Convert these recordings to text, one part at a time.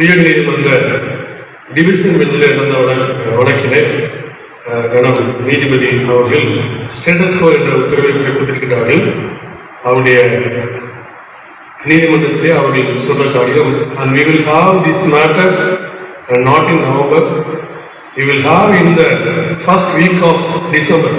உயர் நீதிமன்ற டிவிஷன் பெஞ்சில் நடந்த வழக்கிலே கணவன் நீதிபதி அவர்கள் ஸ்டேட்டஸ் கோ என்ற உத்தரவை பிறப்பித்திருக்கிறார்கள் அவருடைய நீதிமன்றத்திலே அவர்கள் சொன்ன காரியம் and we will have this matter not in November we will have in the first week of December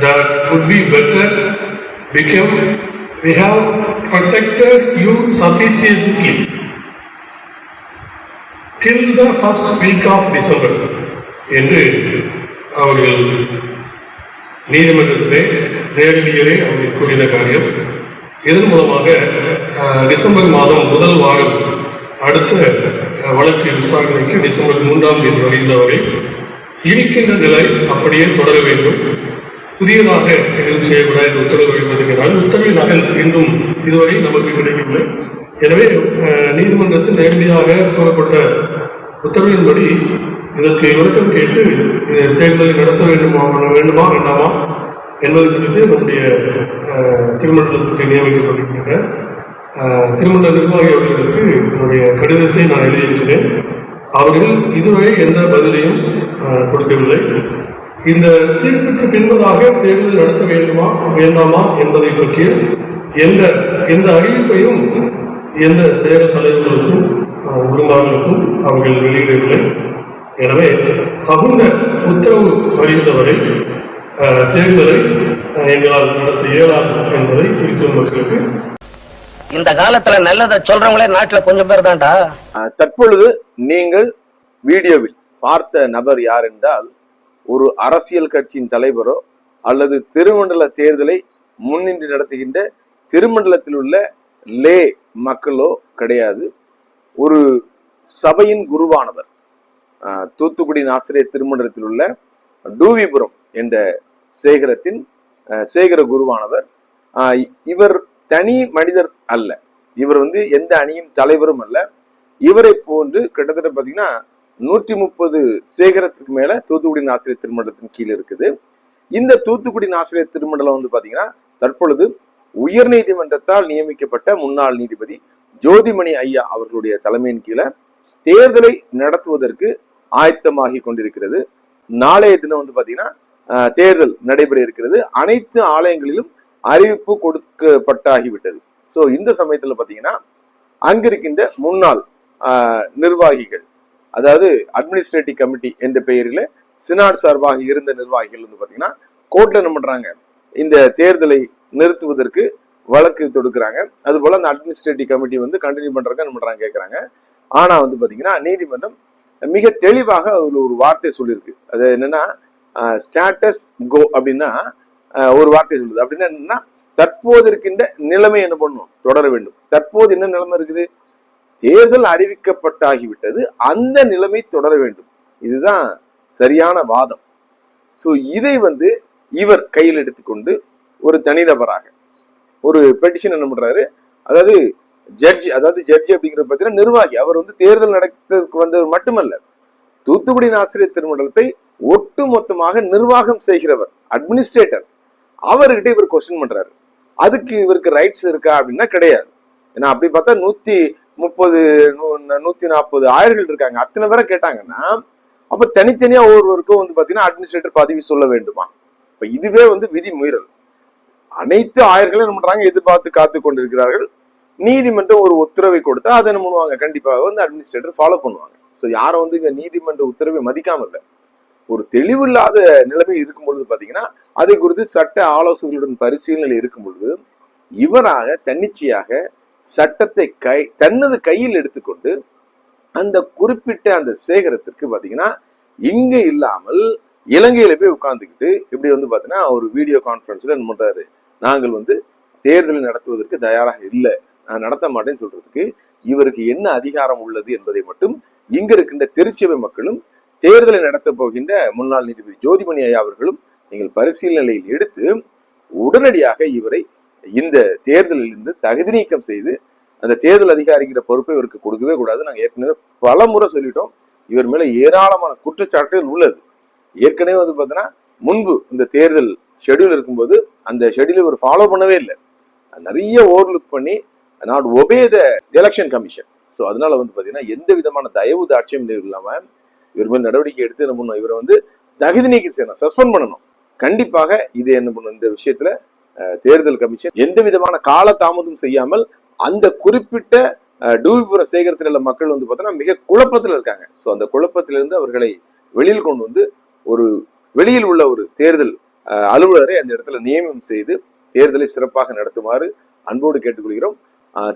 that could be better become we have protected you sufficiently sufficiently till the first week of December என்று அவர்கள் நீதிமன்றத்திலே நேரடியிலே அவர்கள் கூறின காரியம். இதன் மூலமாக December மாதம் முதல் வாரம் அடுத்த வழக்கு விசாரணைக்கு டிசம்பர் மூன்றாம் தேதி வருகின்றவரை இருக்கின்ற நிலை அப்படியே தொடர வேண்டும். புதியதாக எதுவும் செய்யக்கூடாது இந்த உத்தரவு வைப்பதற்கிறால் உத்தரவின் நகல் இன்றும் இதுவரை நமக்கு கிடைக்கவில்லை. எனவே நீதிமன்றத்தில் நேரடியாக கூறப்பட்ட உத்தரவின்படி இதற்கு விளக்கம் கேட்டு இது தேர்தலை நடத்த வேண்டுமா வேண்டுமா வேண்டாமா என்பது குறித்து நம்முடைய திருமண்டலத்துக்கு நியமிக்கப்பட்டிருக்கின்ற திருமண நிர்வாகி அவர்களுக்கு என்னுடைய கடிதத்தை நான் எழுதியிருக்கிறேன். அவர்கள் இதுவரை எந்த பதிலையும் கொடுக்கவில்லை. இந்த தீர்ப்புக்கு பின்பதாக தேர்தல் நடத்த வேண்டுமா வேண்டாமா என்பதை பற்றிய எந்த எந்த அறிவிப்பையும் எந்த செயல் தலைவர்களுக்கும் குருமார்களுக்கும் அவர்கள் வெளியிடவில்லை. எனவே தகுந்த உத்தரவு வருகின்றவரை தேர்தலை எங்களால் நடத்த இயலாது என்பதை திருச்சூர் மக்களுக்கு இந்த காலத்துல நல்லதை சொல்றவங்களே நாட்டுல கொஞ்சம் பேர் தான்டா. தற்பொழுது நீங்கள் வீடியோவில் பார்த்த நபர் யார் என்றால் ஒரு அரசியல் கட்சியின் தலைவரோ அல்லது திருமண்டல தேர்தலை முன்னின்று நடத்துகின்ற திருமண்டலத்தில் உள்ள லே மக்களோ கிடையாது. ஒரு சபையின் குருவானவர் தூத்துக்குடி ஆசிரியர் திருமணத்தில் உள்ள டூவிபுரம் என்ற சேகரத்தின் சேகர குருவானவர். இவர் தனி மனிதர் அல்ல. இவர் வந்து எந்த அணியின் தலைவரும் அல்ல. இவரை போன்று கிட்டத்தட்ட பார்த்தீங்கன்னா நூற்றி முப்பது சேகரத்துக்கு மேல தூத்துக்குடி ஆசிரியர் திருமண்டலத்தின் கீழ் இருக்குது. இந்த தூத்துக்குடி ஆசிரியர் திருமண்டலம் வந்து பாத்தீங்கன்னா தற்பொழுது உயர் நீதிமன்றத்தால் நியமிக்கப்பட்ட முன்னாள் நீதிபதி ஜோதிமணி ஐயா அவர்களுடைய தலைமையின் கீழே தேர்தலை நடத்துவதற்கு ஆயத்தமாகி கொண்டிருக்கிறது. நாளைய தினம் வந்து பார்த்தீங்கன்னா தேர்தல் நடைபெற இருக்கிறது. அனைத்து ஆலயங்களிலும் அறிவிப்பு கொடுக்கப்பட்டாகிவிட்டது ஸோ இந்த சமயத்தில் பார்த்தீங்கன்னா அங்கிருக்கின்ற முன்னாள் நிர்வாகிகள் அதாவது அட்மினிஸ்ட்ரேட்டிவ் கமிட்டி என்ற பெயரில் சினாட் சார்பாக இருந்த நிர்வாகிகள் வந்து பார்த்தீங்கன்னா கோர்ட்டில் என்ன பண்ணுறாங்க இந்த தேர்தலை நிறுத்துவதற்கு வழக்கு தொடுக்கிறாங்க. அது போல அந்த அட்மினிஸ்ட்ரேட்டிவ் கமிட்டி வந்து கண்டினியூ பண்றதுக்கு என்ன பண்றாங்க கேட்கறாங்க ஆனா வந்து பாத்தீங்கன்னா நீதிமன்றம் மிக தெளிவாக அதுல ஒரு வார்த்தை சொல்லியிருக்கு அது என்னன்னா ஸ்டேட்டஸ் கோ அப்படின்னா ஒரு வார்த்தை சொல்லுது. அப்படின்னா என்னன்னா தற்போது இருக்கின்ற நிலைமை என்ன பண்ணும்? தொடர வேண்டும். தற்போது என்ன நிலைமை இருக்குது? தேர்தல் அறிவிக்கப்பட்டாகிவிட்டது அந்த நிலைமை தொடர வேண்டும். இதுதான் சரியான வாதம். ஸோ இதை வந்து இவர் கையில் எடுத்துக்கொண்டு ஒரு தனிநபராக ஒரு பெட்டிஷன் என்ன பண்றாரு? அதாவது ஜட்ஜி அதாவது ஜட்ஜி அப்படிங்கிற பார்த்தீங்கன்னா நிர்வாகி. அவர் வந்து தேர்தல் நடத்துறதுக்கு வந்தவர் மட்டுமல்ல. தூத்துக்குடி ஆசிரியர் திருமண்டலத்தை ஒட்டு மொத்தமாக நிர்வாகம் செய்கிறவர் அட்மினிஸ்ட்ரேட்டர் அவர்கிட்ட இவர் கொஸ்டின் பண்றாரு. அதுக்கு இவருக்கு ரைட்ஸ் இருக்கா அப்படின்னா கிடையாது. ஏன்னா அப்படி பார்த்தா நூத்தி முப்பது நூ- நூத்தி நாற்பது ஆயர்கள் இருக்காங்க. அத்தனை பேரை கேட்டாங்கன்னா அப்ப தனித்தனியா ஒவ்வொருவருக்கும் வந்து பாத்தீங்கன்னா அட்மினிஸ்ட்ரேட்டர் பதவி சொல்ல வேண்டுமா? இப்ப இதுவே வந்து விதி மீறல். அனைத்து ஆயர்களும் என்ன பண்றாங்க? எதிர்பார்த்து காத்து கொண்டிருக்கிறார்கள். நீதிமன்றம் ஒரு உத்தரவை கொடுத்தா அதை என்ன பண்ணுவாங்க? கண்டிப்பாக வந்து அட்மினிஸ்ட்ரேட்டர் ஃபாலோ பண்ணுவாங்க. ஸோ யாரும் வந்து இங்க நீதிமன்ற உத்தரவை மதிக்காம இல்லை. ஒரு தெளிவில்லாத நிலைமை இருக்கும் பொழுது பார்த்தீங்கன்னா அதை குறித்து சட்ட ஆலோசகர்களுடன் பரிசீலனை இருக்கும் பொழுது இவராக தன்னிச்சையாக சட்டத்தை கை தன்னது கையில் எடுத்துக்கொண்டு அந்த குறிப்பிட்ட அந்த சேகரத்திற்கு பார்த்தீங்கன்னா இங்கே இல்லாமல் இலங்கையில போய் உட்காந்துக்கிட்டு இப்படி வந்து பார்த்தீங்கன்னா ஒரு வீடியோ கான்ஃபரன்ஸ்ல என்ன பண்றாரு? நாங்கள் வந்து தேர்தலை நடத்துவதற்கு தயாராக இல்லை. நான் நடத்த மாட்டேன்னு சொல்றதுக்கு இவருக்கு என்ன அதிகாரம் உள்ளது என்பதை மட்டும் இங்க இருக்கின்ற திருச்சபை மக்களும் தேர்தலை நடத்த போகின்ற முன்னாள் நீதிபதி ஜோதிமணி ஐயா அவர்களும் நீங்கள் பரிசீலனையில் எடுத்து உடனடியாக இவரை இந்த தேர்தலில் இருந்து தகுதி நீக்கம் செய்து அந்த தேர்தல் அதிகாரிங்கிற பொறுப்பை இவருக்கு கொடுக்கவே கூடாது நாங்க ஏற்கனவே பல முறை சொல்லிட்டோம். இவர் மேல ஏராளமான குற்றச்சாட்டுகள் உள்ளது. ஏற்கனவே வந்து பார்த்தீங்கன்னா முன்பு இந்த தேர்தல் ஷெடியூல் இருக்கும்போது அந்த ஷெடியூலை இவர் ஃபாலோ பண்ணவே இல்லை. நிறைய ஓவர்லுக் பண்ணி not obey the election commission so அதனால வந்து பார்த்தீங்கன்னா எந்த விதமான தயவு தாட்சியம் இல்லாமல் இவர் மேல் நடவடிக்கை எடுத்து என்ன பண்ணணும் இவரை வந்து தகுதி நீக்கம் செய்யணும் சஸ்பெண்ட் பண்ணணும். கண்டிப்பாக இது என்ன பண்ணும் இந்த விஷயத்துல தேர்தல் கமிஷன் எந்த விதமான கால தாமதம் செய்யாமல் அந்த குறிப்பிட்ட அஹ், சேகரத்தில் உள்ள மக்கள் வந்து பார்த்தோன்னா மிக குழப்பத்தில் இருக்காங்க. ஸோ அந்த குழப்பத்திலிருந்து அவர்களை வெளியில் கொண்டு வந்து ஒரு வெளியில் உள்ள ஒரு தேர்தல் அலுவலரை அந்த இடத்துல நியமனம் செய்து தேர்தலை சிறப்பாக நடத்துமாறு அன்போடு கேட்டுக்கொள்கிறோம்.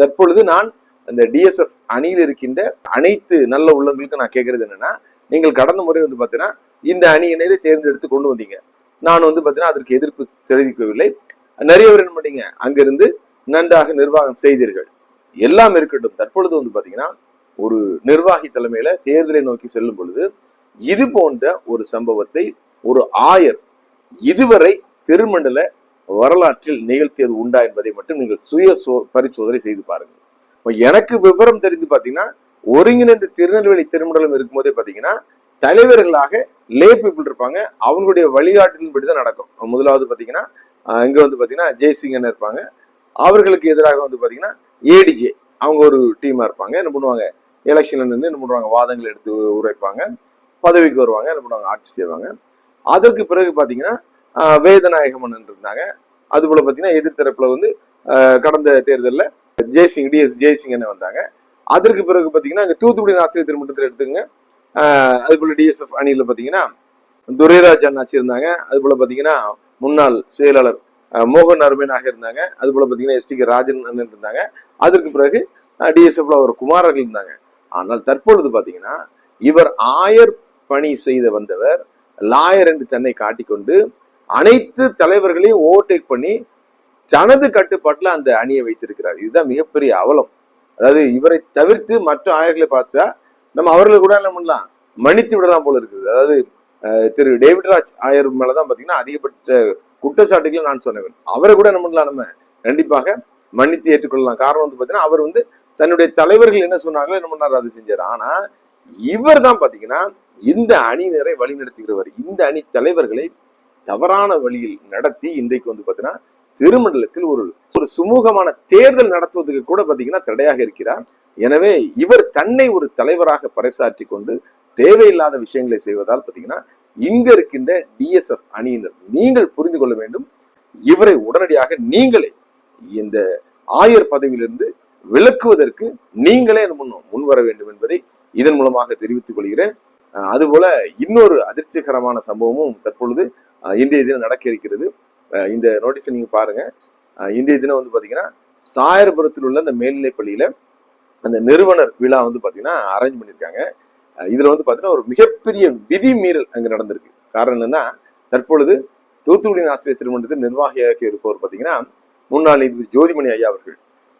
தற்பொழுது நான் அந்த டிஎஸ்எஃப் அணியில் இருக்கின்ற அனைத்து நல்ல உள்ளங்களுக்கும் நான் கேட்கறது என்னன்னா நீங்கள் கடந்த முறை வந்து பார்த்தீங்கன்னா இந்த அணியினரை தேர்ந்தெடுத்து கொண்டு வந்தீங்க. நான் வந்து பார்த்தீங்கன்னா அதற்கு எதிர்ப்பு தெரிவிக்கவில்லை. நிறைய பேர் என்ன பண்ணீங்க அங்கிருந்து நன்றாக நிர்வாகம் செய்தீர்கள். எல்லாம் இருக்கட்டும் தற்பொழுது வந்து பார்த்தீங்கன்னா ஒரு நிர்வாகி தலைமையில தேர்தலை நோக்கி செல்லும் பொழுது இது போன்ற ஒரு சம்பவத்தை ஒரு ஆயர் இதுவரை திருமண்டல வரலாற்றில் நிகழ்த்தியது உண்டா என்பதை மட்டும் நீங்கள் சுய சோ பரிசோதனை செய்து பாருங்கள். இப்போ எனக்கு விவரம் தெரிந்து பார்த்தீங்கன்னா ஒருங்கிணைந்த திருநெல்வேலி திருமண்டலம் இருக்கும்போதே பார்த்தீங்கன்னா தலைவர்களாக லே பீப்புள் இருப்பாங்க. அவங்களுடைய வழிகாட்டுதலின்படி தான் நடக்கும். முதலாவது பார்த்தீங்கன்னா இங்கே வந்து பார்த்தீங்கன்னா ஜெய்சிங்கன் இருப்பாங்க. அவர்களுக்கு எதிராக வந்து பார்த்தீங்கன்னா ஏடிஜே அவங்க ஒரு டீமாக இருப்பாங்க. என்ன பண்ணுவாங்க? எலெக்ஷனில் நின்று என்ன பண்ணுவாங்க? வாதங்கள் எடுத்து உரைப்பாங்க. பதவிக்கு வருவாங்க. என்ன பண்ணுவாங்க? ஆட்சி செய்வாங்க. அதற்கு பிறகு பார்த்தீங்கன்னா ஆஹ் வேதநாயக மன்னன் இருந்தாங்க. அது போல பாத்தீங்கன்னா எதிர்த்தரப்புல வந்து கடந்த தேர்தலில் ஜெய்சிங் டிஎஸ் ஜெய்சிங்கன்னு வந்தாங்க. அதற்கு பிறகு பார்த்தீங்கன்னா இங்கே தூத்துக்குடி ஆசிரியர் திருமணத்தில் எடுத்துங்க அது போல டிஎஸ்எஃப் அணியில பார்த்தீங்கன்னா துரைராஜ் அண்ணாச்சி இருந்தாங்க. அது போல பாத்தீங்கன்னா முன்னாள் செயலாளர் மோகன் அருமேனாக இருந்தாங்க. அது போல பாத்தீங்கன்னா எஸ் டி கே ராஜன் அண்ணன் இருந்தாங்க. அதற்கு பிறகு டிஎஸ்எஃப்ல ஒரு குமாரர்கள் இருந்தாங்க. ஆனால் தற்பொழுது பார்த்தீங்கன்னா இவர் ஆயர் பணி செய்த வந்தவர் லாயர் என்று தன்னை காட்டிக்கொண்டு அனைத்து தலைவர்களையும் ஓவர்டேக் பண்ணி தனது கட்டுப்பாட்டுல அந்த அணியை வைத்திருக்கிறார். இதுதான் மிகப்பெரிய அவலம். அதாவது இவரை தவிர்த்து மற்ற ஆயர்களை பார்த்தா நம்ம அவர்களை கூட என்ன பண்ணலாம்? மன்னித்து விடலாம் போல இருக்குது. அதாவது திரு டேவிட் ராஜ் ஆயர் மேலதான் பாத்தீங்கன்னா அதிகபட்ச குற்றச்சாட்டுகளை நான் சொன்னேன் அவரை கூட என்ன பண்ணலாம் நம்ம? கண்டிப்பாக மன்னித்து ஏற்றுக்கொள்ளலாம். காரணம் வந்து பாத்தீங்கன்னா அவர் வந்து தன்னுடைய தலைவர்கள் என்ன சொன்னாங்களோ என்ன பண்ணாரு? அதை செஞ்சார். ஆனா இவர் தான் பாத்தீங்கன்னா இந்த அணியினரை வழிநடத்துகிறவர் இந்த அணி தலைவர்களை தவறான வழியில் நடத்தி இன்றைக்கு வந்து பாத்தீங்கன்னா திருமண்டலத்தில் ஒரு ஒரு சுமூகமான தேர்தல் நடத்துவதற்கு கூட பாத்தீங்கன்னா தடையாக இருக்கிறார். எனவே இவர் தன்னை ஒரு தலைவராக பறைசாற்றி கொண்டு தேவையில்லாத விஷயங்களை செய்வதால் பாத்தீங்கன்னா இங்க இருக்கின்ற டிஎஸ்எஃப் அணியினர் நீங்கள் புரிந்து கொள்ள வேண்டும். இவரை உடனடியாக நீங்களே இந்த ஆயர் பதவியிலிருந்து விலக்குவதற்கு நீங்களே முன் முன் வர வேண்டும் என்பதை இதன் மூலமாக தெரிவித்துக் கொள்கிறேன். அதுபோல இன்னொரு அதிர்ச்சிகரமான சம்பவமும் தற்பொழுது இந்திய இன்றைய தினம் நடக்க இருக்கிறது. இந்த நோட்டீஸை நீங்க பாருங்க. இந்திய இன்றைய தினம் வந்து பாத்தீங்கன்னா சாயர்புரத்தில் உள்ள அந்த மேல்நிலை பள்ளியில அந்த நிறுவனர் விழா வந்து பாத்தீங்கன்னா அரேஞ்ச் பண்ணியிருக்காங்க. இதில் இதுல வந்து பாத்தீங்கன்னா ஒரு மிகப்பெரிய விதி மீறல் அங்கே நடந்திருக்கு. காரணம் என்னன்னா தற்பொழுது தூத்துக்குடி ஆசிரியர் திருமணத்தில் நிர்வாகியாக இருப்பவர் பாத்தீங்கன்னா முன்னாள் நீதிபதி ஜோதிமணி ஐயா அவர்கள்.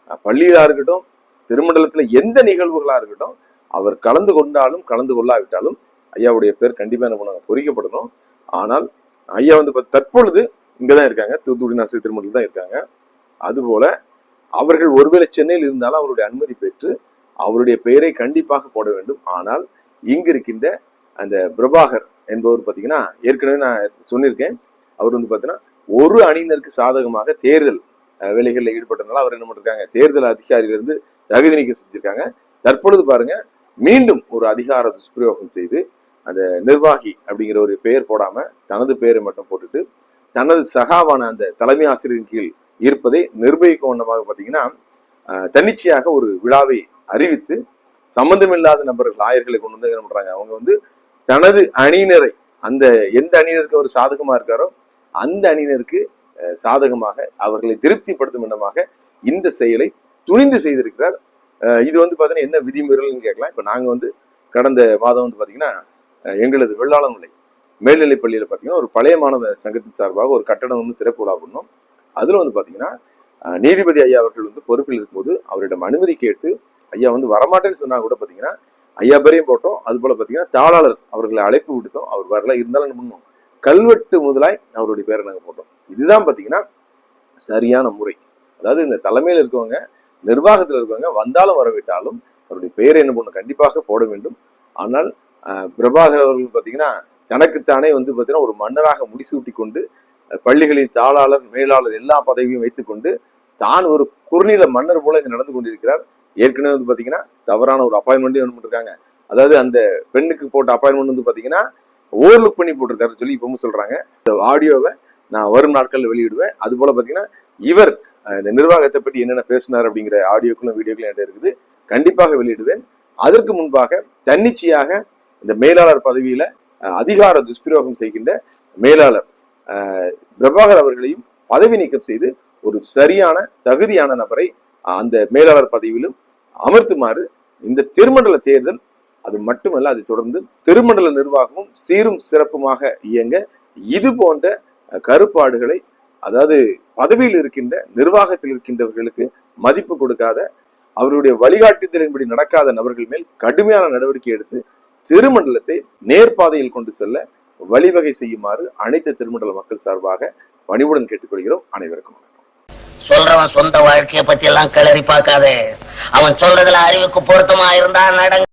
பள்ளியிலாக பள்ளியிலா இருக்கட்டும் திருமண்டலத்துல எந்த நிகழ்வுகளா இருக்கட்டும் அவர் கலந்து கொண்டாலும் கலந்து கொள்ளாவிட்டாலும் ஐயாவுடைய பேர் கண்டிப்பாக என்ன பண்ணுவாங்க பொறிக்கப்படணும். ஆனால் ஐயா வந்து இப்ப தற்பொழுது இங்கே தான் இருக்காங்க. தூத்துக்குடி ஆசிரியர் திருமணத்தில் தான் இருக்காங்க. அதுபோல அவர்கள் ஒருவேளை சென்னையில் இருந்தாலும் அவருடைய அனுமதி பெற்று அவருடைய பெயரை கண்டிப்பாக போட வேண்டும். ஆனால் இங்கு இருக்கின்ற அந்த பிரபாகர் என்பவர் பார்த்தீங்கன்னா ஏற்கனவே நான் சொல்லியிருக்கேன் அவர் வந்து பார்த்தீங்கன்னா ஒரு அணியினருக்கு சாதகமாக தேர்தல் வேலைகளில் ஈடுபட்டதுனால அவர் என்ன பண்ணிருக்காங்க? தேர்தல் அதிகாரியிலிருந்து தகுதி நீக்கம் செஞ்சிருக்காங்க. தற்பொழுது பாருங்க மீண்டும் ஒரு அதிகார துஷ்பிரயோகம் செய்து அந்த நிர்வாகி அப்படிங்கிற ஒரு பெயர் போடாம தனது பெயரை மட்டும் போட்டுட்டு தனது சகாவான அந்த தலைமை ஆசிரியரின் கீழ் இருப்பதை நிர்வகிக்கும் வண்ணமாக பார்த்தீங்கன்னா தன்னிச்சையாக ஒரு விழாவை அறிவித்து சம்பந்தமில்லாத நபர்கள் ஆயர்களை கொண்டு வந்து என்ன பண்றாங்க? அவங்க வந்து தனது அணியினரை அந்த எந்த அணியினருக்கு அவர் சாதகமா இருக்காரோ அந்த அணியினருக்கு சாதகமாக அவர்களை திருப்திப்படுத்தும் விதமாக இந்த செயலை துணிந்து செய்திருக்கிறார். இது வந்து பார்த்தீங்கன்னா என்ன விதிமுறைகள்னு கேட்கலாம். இப்போ நாங்கள் வந்து கடந்த மாதம் வந்து பார்த்தீங்கன்னா எங்களது வெள்ளாளநிலை மேல்நிலைப் பள்ளியில் பார்த்தீங்கன்னா ஒரு பழைய மாணவ சங்கத்தின் சார்பாக ஒரு கட்டடம் வந்து திறப்பு விழா பண்ணோம். அதில் வந்து பார்த்தீங்கன்னா நீதிபதி ஐயா அவர்கள் வந்து பொறுப்பில் இருக்கும்போது அவரிடம் அனுமதி கேட்டு ஐயா வந்து வரமாட்டேன்னு சொன்னா கூட பார்த்தீங்கன்னா ஐயா பேரையும் போட்டோம். அது போல பார்த்தீங்கன்னா தாளாளர் அவர்களை அழைப்பு விடுத்தோம் அவர் வரல இருந்தாலும் என்ன கல்வெட்டு முதலாய் அவருடைய பேரை நாங்கள் போட்டோம். இதுதான் பார்த்தீங்கன்னா சரியான முறை. அதாவது இந்த தலைமையில் இருக்கவங்க நிர்வாகத்தில் இருக்கவங்க வந்தாலும் வரவிட்டாலும் அவருடைய பெயரை என்ன பண்ணணும் கண்டிப்பாக போட வேண்டும். ஆனால் பிரபாகர் அவர்கள் பார்த்தீங்கன்னா தனக்குத்தானே வந்து பார்த்தீங்கன்னா ஒரு மன்னராக முடிசூட்டி கொண்டு பள்ளிகளின் தாளாளர் மேலாளர் எல்லா பதவியும் வைத்துக்கொண்டு தான் ஒரு குறுநில மன்னர் போல இங்கே நடந்து கொண்டிருக்கிறார். ஏற்கனவே வந்து பார்த்தீங்கன்னா தவறான ஒரு அப்பாயின்மெண்ட்டும் என்ன பண்ணிருக்காங்க. அதாவது அந்த பெண்ணுக்கு போட்ட அப்பாயின்மெண்ட் வந்து பார்த்தீங்கன்னா ஓவர்லுக் பண்ணி போட்டிருக்காருன்னு சொல்லி இப்பவும் சொல்றாங்க. இந்த ஆடியோவை நான் வரும் நாட்களில் வெளியிடுவேன். அது போல பார்த்தீங்கன்னா இவர் இந்த நிர்வாகத்தை பற்றி என்னென்ன பேசினார் அப்படிங்கிற ஆடியோக்களும் வீடியோக்களும் என்கிட்ட இருக்குது. கண்டிப்பாக வெளியிடுவேன். அதற்கு முன்பாக தன்னிச்சையாக இந்த மேலாளர் பதவியில அதிகார துஷ்பிரயோகம் செய்கின்ற மேலாளர் பிரபாகர் அவர்களையும் பதவி நீக்கம் செய்து ஒரு சரியான தகுதியான நபரை அந்த மேலாளர் பதவியிலும் அமர்த்துமாறு இந்த திருமண்டல தேர்தல் அது மட்டுமல்ல அதை தொடர்ந்து திருமண்டல நிர்வாகமும் சீரும் சிறப்புமாக இயங்க இது போன்ற கருப்பாடுகளை அதாவது பதவியில் இருக்கின்ற நிர்வாகத்தில் இருக்கின்றவர்களுக்கு மதிப்பு கொடுக்காத அவருடைய வழிகாட்டுதலின்படி நடக்காத நபர்கள் மேல் கடுமையான நடவடிக்கை எடுத்து திருமண்டலத்தை நேர்பாதையில் கொண்டு செல்ல வழிவகை செய்யுமாறு அனைத்து திருமண்டல மக்கள் சார்பாக பணிவுடன் கேட்டுக்கொள்கிறோம். அனைவருக்கும் சொல்றவன் சொந்த வாழ்க்கையை பத்தி எல்லாம் கிளறி பார்க்காதே. அவன் சொல்றதுல அறிவுக்கு பொருத்தமா இருந்தா நடங்க.